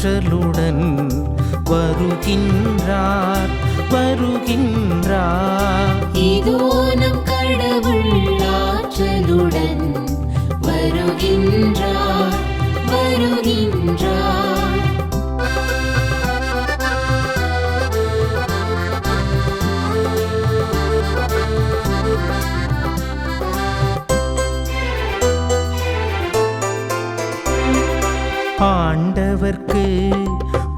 ஆற்றலுடன் வருகின்றார் வருகின்றார். இதோ நம் கடவுள் ஆற்றலுடன் வருகின்றார் வருகின்றார். ஆண்டவர்க்கு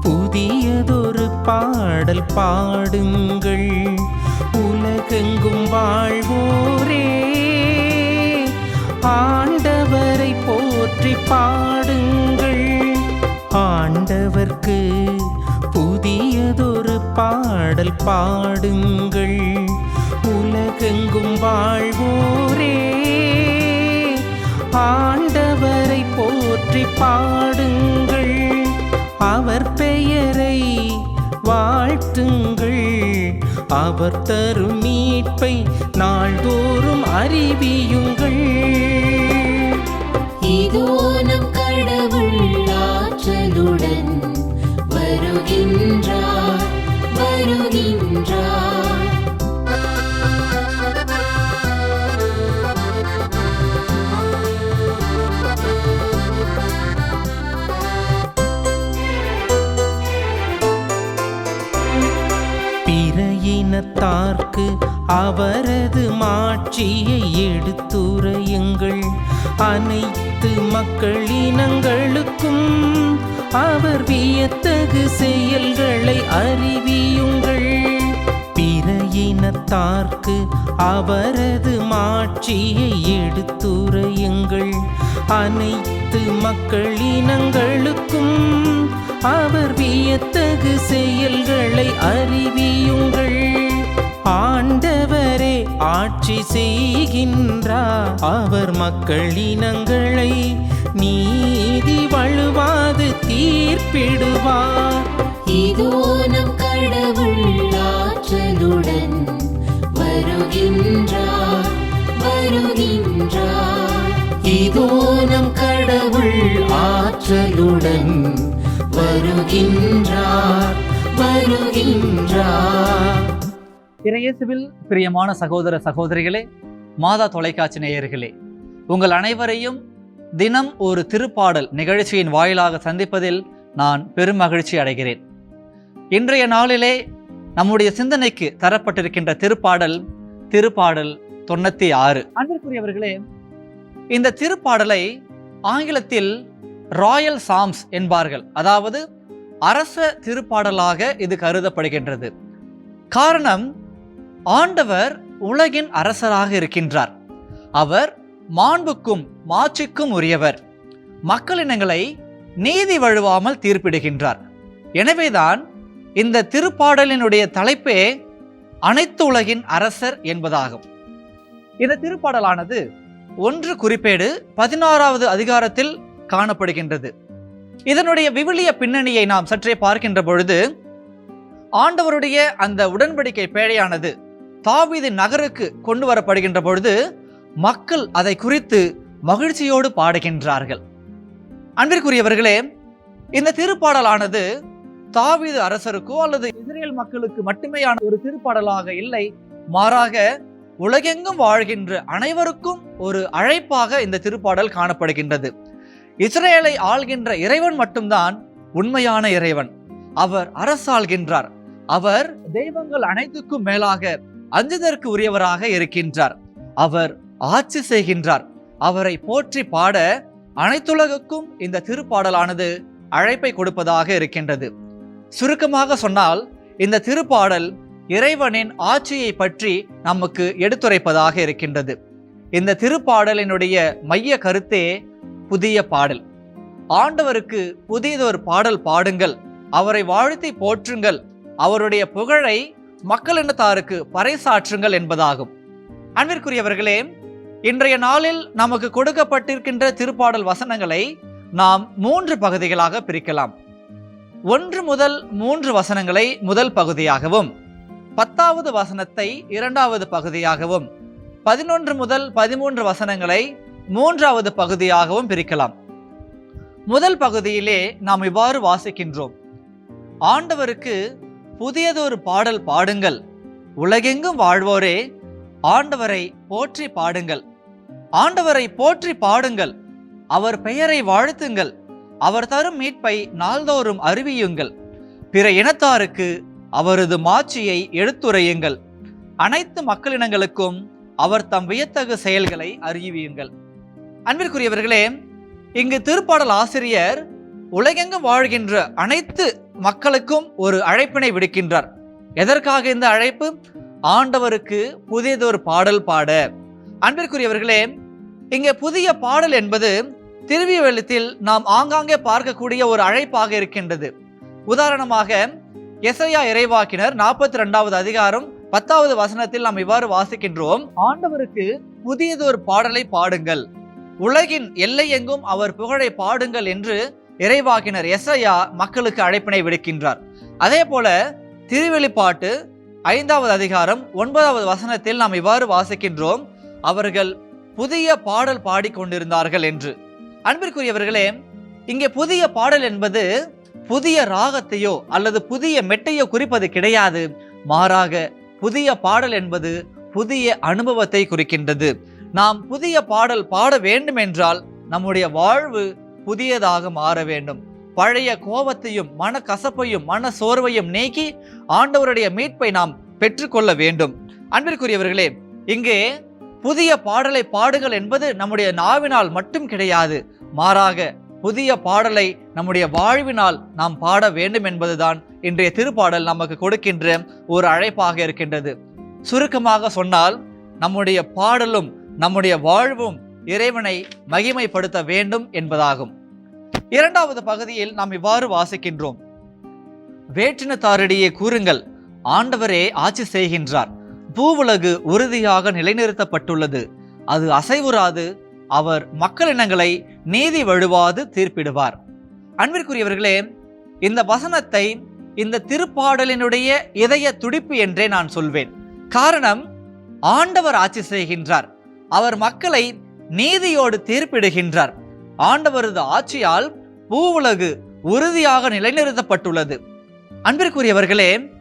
புதியதொரு பாடல் பாடுங்கள். உலகெங்கும் வாழ்வோரே ஆண்டவரை போற்றி பாடுங்கள். ஆண்டவர்க்கு புதியதொரு பாடல் பாடுங்கள். உலகெங்கும் வாழ்வோரே ஆண்டவரை போ போற்றி பாடுங்கள். அவர் பெயரை வாழ்த்துங்கள். அவர் தரும் மீட்பை நாள்தோறும் அறிவியுங்கள். இதோ நம் கடவுள் ஆற்றலுடன் வருகின்றார் வருகின்றார் அவரது மாட்சியை எடுத்துரையுங்கள். அனைத்து மக்களினங்களுக்கும் அவர் வியத்தகு செயல்களை அறிவியுங்கள். பிற இனத்தார்க்கு அவரது மாட்சியை எடுத்துரையுங்கள். அனைத்து மக்களினங்களுக்கும் அவர் வியத்தகு செயல்களை அறிவியுங்கள். ஆண்டவரே ஆட்சி செய்கின்றார் அவர் மக்கள் இனங்களை நீதி வழுவாது தீர்ப்பிடுவார் இதோ நம் கடவுள் ஆற்றலுடன் வருகின்றார் வருகின்றார் இதோ நம் கடவுள் ஆற்றலுடன் வருகின்றார் வருகின்றார் இறையேசுவில் பிரியமான சகோதர சகோதரிகளே மாதா தொலைக்காட்சி நேயர்களே உங்கள் அனைவரையும் தினம் ஒரு திருப்பாடல் நிகழ்ச்சியின் வாயிலாக சந்திப்பதில் நான் பெரும் மகிழ்ச்சி அடைகிறேன். இன்றைய நாளிலே நம்முடைய சிந்தனைக்கு தரப்பட்டிருக்கின்ற திருப்பாடல் திருப்பாடல் தொண்ணூத்தி ஆறு. அன்பிற்குரியவர்களே இந்த திருப்பாடலை ஆங்கிலத்தில் ராயல் சாம்ஸ் என்பார்கள். அதாவது அரச திருப்பாடலாக இது கருதப்படுகின்றது. காரணம் ஆண்டவர் உலகின் அரசராக இருக்கின்றார். அவர் மாண்புக்கும் மாட்சிக்கும் உரியவர். மக்களினங்களை நீதி வழுவாமல் தீர்ப்பிடுகின்றார். எனவேதான் இந்த திருப்பாடலினுடைய தலைப்பே அனைத்து உலகின் அரசர் என்பதாகும். இந்த திருப்பாடலானது ஒன்று குறிப்பேடு பதினாறாவது அதிகாரத்தில் காணப்படுகின்றது. இதனுடைய விவிலிய பின்னணியை நாம் சற்றே பார்க்கின்ற பொழுது ஆண்டவருடைய அந்த உடன்படிக்கை பேழையானது தாவீது நகருக்கு கொண்டு வரப்படுகின்ற பொழுது மக்கள் அதை குறித்து மகிழ்ச்சியோடு பாடுகின்றார்கள். அன்பிற்குரியவர்களே இந்த திருப்பாடலானது தாவீது அரசருக்கோ அல்லது இஸ்ரேல் மக்களுக்கு மட்டுமேயான ஒரு திருப்பாடலாக இல்லை மாறாக உலகெங்கும் வாழ்கின்ற அனைவருக்கும் ஒரு அழைப்பாக இந்த திருப்பாடல் காணப்படுகின்றது. இஸ்ரேலை ஆள்கின்ற இறைவன் மட்டும்தான் உண்மையான இறைவன். அவர் அரசாள்கின்றார். அவர் தெய்வங்கள் அனைத்துக்கும் மேலாக அஞ்சுதற்கு உரியவராக இருக்கின்றார். அவர் ஆட்சி செய்கின்றார். அவரை போற்றி பாட அனைத்துலகுக்கும் இந்த திருப்பாடலானது அழைப்பை கொடுப்பதாக இருக்கின்றது. சுருக்கமாக சொன்னால் இந்த திருப்பாடல் இறைவனின் ஆட்சியை பற்றி நமக்கு எடுத்துரைப்பதாக இருக்கின்றது. இந்த திருப்பாடலினுடைய மைய கருத்தே புதிய பாடல். ஆண்டவருக்கு புதியதொரு பாடல் பாடுங்கள். அவரை வாழ்த்தி போற்றுங்கள். அவருடைய புகழை மக்களினத்தாருக்கு பறைசாற்றுங்கள் என்பதாகும். அன்பிற்குரியவர்களே இன்றைய நாளில் நமக்கு கொடுக்கப்பட்டிருக்கின்ற திருப்பாடல் வசனங்களை நாம் மூன்று பகுதிகளாக பிரிக்கலாம். ஒன்று முதல் மூன்று வசனங்களை முதல் பகுதியாகவும் பத்தாவது வசனத்தை இரண்டாவது பகுதியாகவும் பதினொன்று முதல் பதிமூன்று வசனங்களை மூன்றாவது பகுதியாகவும் பிரிக்கலாம். முதல் பகுதியிலே நாம் இவ்வாறு வாசிக்கின்றோம். ஆண்டவருக்கு புதியதொரு பாடல் பாடுங்கள். உலகெங்கும் வாழ்வோரே ஆண்டவரை போற்றி பாடுங்கள். ஆண்டவரை போற்றி பாடுங்கள். அவர் பெயரை வாழ்த்துங்கள். அவர் தரும் மீட்பை நாள்தோறும் அறிவியுங்கள். பிற இனத்தாருக்கு அவரது மாட்சியை எடுத்துரையுங்கள். அனைத்து மக்களினங்களுக்கும் அவர் தம் வியத்தகு செயல்களை அறிவியுங்கள். அன்பிற்குரியவர்களே இங்கு திருப்பாடல் ஆசிரியர் உலகெங்கும் வாழ்கின்ற அனைத்து மக்களுக்கும் ஒரு அழைப்பினை விடுக்கின்றார். எதற்காக இந்த அழைப்பு? ஆண்டவருக்கு புதியதொரு பாடல் பாட. அன்பிற்குரியவர்களே இங்கே புதிய பாடல் என்பது திருவியவெழுத்தில் நாம் ஆங்காங்கே பார்க்கக்கூடிய ஒரு அழைப்பாக இருக்கின்றது. உதாரணமாக எசையா இறைவாக்கினர் நாற்பத்தி ரெண்டாவது அதிகாரம் பத்தாவது வசனத்தில் நாம் இவ்வாறு வாசிக்கின்றோம் ஆண்டவருக்கு புதியதொரு பாடலை பாடுங்கள். உலகின் எல்லை எங்கும் அவர் புகழை பாடுங்கள் என்று இறைவாக்கினர் எஸ்ஐயா மக்களுக்கு அழைப்பினை விடுக்கின்றார். அதே போல திருவெளிப்பாட்டு ஐந்தாவது அதிகாரம் ஒன்பதாவது வசனத்தில் நாம் இவ்வாறு வாசிக்கின்றோம் அவர்கள் புதிய பாடல் பாடிக்கொண்டிருந்தார்கள் என்று. அன்பிற்குரியவர்களே இங்கே புதிய பாடல் என்பது புதிய ராகத்தையோ அல்லது புதிய மெட்டையோ குறிப்பது கிடையாது. மாறாக புதிய பாடல் என்பது புதிய அனுபவத்தை குறிக்கின்றது. நாம் புதிய பாடல் பாட வேண்டும் என்றால் நம்முடைய வாழ்வு புதியதாக மாற வேண்டும். பழைய கோபத்தையும் மன கசப்பையும் மன சோர்வையும் நீக்கி ஆண்டவருடைய மீட்பை நாம் பெற்றுக்கொள்ள வேண்டும். அன்பிற்குரியவர்களே இங்கே புதிய பாடலை பாடுங்கள் என்பது நம்முடைய நாவினால் மட்டும் கிடையாது. மாறாக புதிய பாடலை நம்முடைய வாழ்வினால் நாம் பாட வேண்டும் என்பதுதான் இன்றைய திருப்பாடல் நமக்கு கொடுக்கின்ற ஒரு அழைப்பாக இருக்கின்றது. சுருக்கமாக சொன்னால் நம்முடைய பாடலும் நம்முடைய வாழ்வும் இறைவனை மகிமைப்படுத்த வேண்டும் என்பதாகும். இரண்டாவது பகுதியில் நாம் இவ்வாறு வாசிக்கின்றோம். வேற்றினத்தாரிடையே கூறுங்கள் ஆண்டவரே ஆட்சி செய்கின்றார். பூவுலகு உறுதியாக நிலைநிறுத்தப்பட்டுள்ளது. அது அசைவுறாது. அவர் மக்களினங்களை நீதி வழுவாது தீர்ப்பிடுவார். அன்பிற்குரியவர்களே இந்த வசனத்தை இந்த திருப்பாடலினுடைய இதய துடிப்பு என்றே நான் சொல்வேன். காரணம் ஆண்டவர் ஆட்சி செய்கின்றார். அவர் மக்களை நீதியோடு தீர்ப்பிடுகின்றார். ஆண்டவரது ஆட்சியால் பூவுலகு உறுதியாக நிலைநிறுத்தப்பட்டுள்ளது. அன்பிற்குரியவர்களே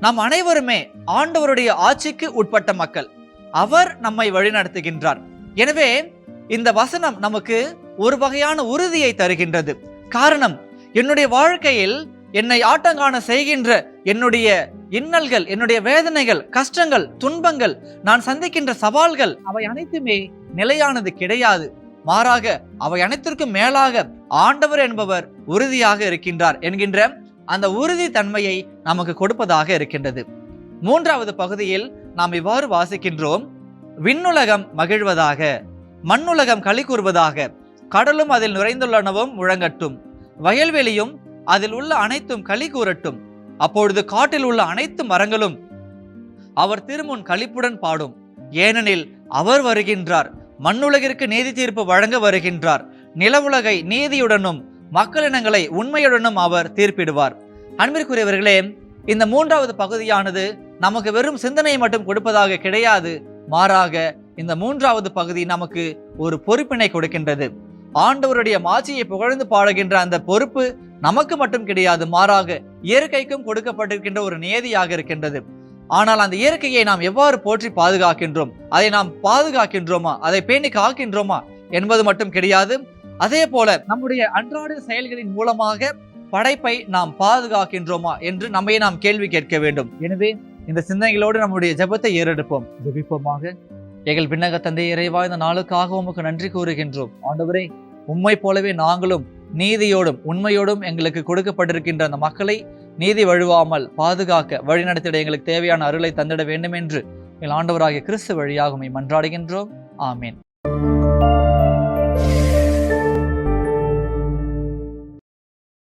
நாம் அனைவருமே ஆண்டவருடைய ஆட்சிக்கு உட்பட்ட மக்கள். அவர் நம்மை வழிநடத்துகின்றார். எனவே இந்த வசனம் நமக்கு ஒரு வகையான உறுதியை தருகின்றது. காரணம் என்னுடைய வாழ்க்கையில் என்னை ஆட்டங்காண செய்கின்ற என்னுடைய இன்னல்கள் என்னுடைய வேதனைகள் கஷ்டங்கள் துன்பங்கள் நான் சந்திக்கின்ற சவால்கள் அவை அனைத்துமே நிலையானது கிடையாது. மாறாக அவை அனைத்திற்கும் மேலாக ஆண்டவர் என்பவர் உறுதியாக இருக்கின்றார் என்கின்ற அந்த உறுதி தன்மையை நமக்கு கொடுப்பதாக இருக்கின்றது. மூன்றாவது பகுதியில் நாம் இவ்வாறு வாசிக்கின்றோம் விண்ணுலகம் மகிழ்வதாக மண்ணுலகம் களி கூறுவதாக கடலும் அதில் நுழைந்துள்ளனவும் முழங்கட்டும் வயல்வெளியும் அதில் உள்ள அனைத்தும் களி கூறட்டும். அப்பொழுது காட்டில் உள்ள அனைத்து மரங்களும் அவர் திருமுன் களிப்புடன் பாடும். ஏனெனில் அவர் வருகின்றார். மண்ணுலகிற்கு நீதி தீர்ப்பு வழங்க வருகின்றார். நிலவுலகை நீதியுடனும் மக்களினங்களை உண்மையுடனும் அவர் தீர்ப்பிடுவார். அன்பிற்குரியவர்களே இந்த மூன்றாவது பகுதியானது நமக்கு வெறும் சிந்தனையை மட்டும் கொடுப்பதாக கிடையாது. மாறாக இந்த மூன்றாவது பகுதி நமக்கு ஒரு பொறுப்பினை கொடுக்கின்றது. ஆண்டவருடைய மாட்சியை புகழ்ந்து பாடுகின்ற அந்த பொறுப்பு நமக்கு மட்டும் கிடையாது மாறாக இயற்கைக்கும் கொடுக்கப்பட்டிருக்கின்ற ஒரு நியதியாக இருக்கின்றது. ஆனால் அந்த இயற்கையை நாம் எவ்வாறு போற்றி பாதுகாக்கின்றோம்? அதை நாம் பாதுகாக்கின்றோமா? அதை பேணி காக்கின்றோமா? என்பது மட்டும் கிடையாது. அதே போல நம்முடைய அன்றாட செயல்களின் மூலமாக படைப்பை நாம் பாதுகாக்கின்றோமா என்று நம்மை நாம் கேள்வி கேட்க வேண்டும். எனவே இந்த சிந்தனைகளோடு நம்முடைய ஜெபத்தை ஏறெடுப்போம். ஜபிப்போமாக. எங்கள் விண்ணக தந்தை இறைவா இந்த நாளுக்காக உமக்கு நன்றி கூறுகின்றோம். ஆண்டவரே உண்மை போலவே நாங்களும் நீதியோடும் உண்மையோடும் எங்களுக்கு கொடுக்கப்பட்டிருக்கின்ற அந்த மக்களை நீதி வழுவாமல் பாதுகாக்க வழிநடத்திட எங்களுக்கு தேவையான அருளை தந்திட வேண்டும் என்று எங்கள் ஆண்டவராகிய கிறிஸ்து வழியாக மன்றாடுகின்றோம். ஆமீன்.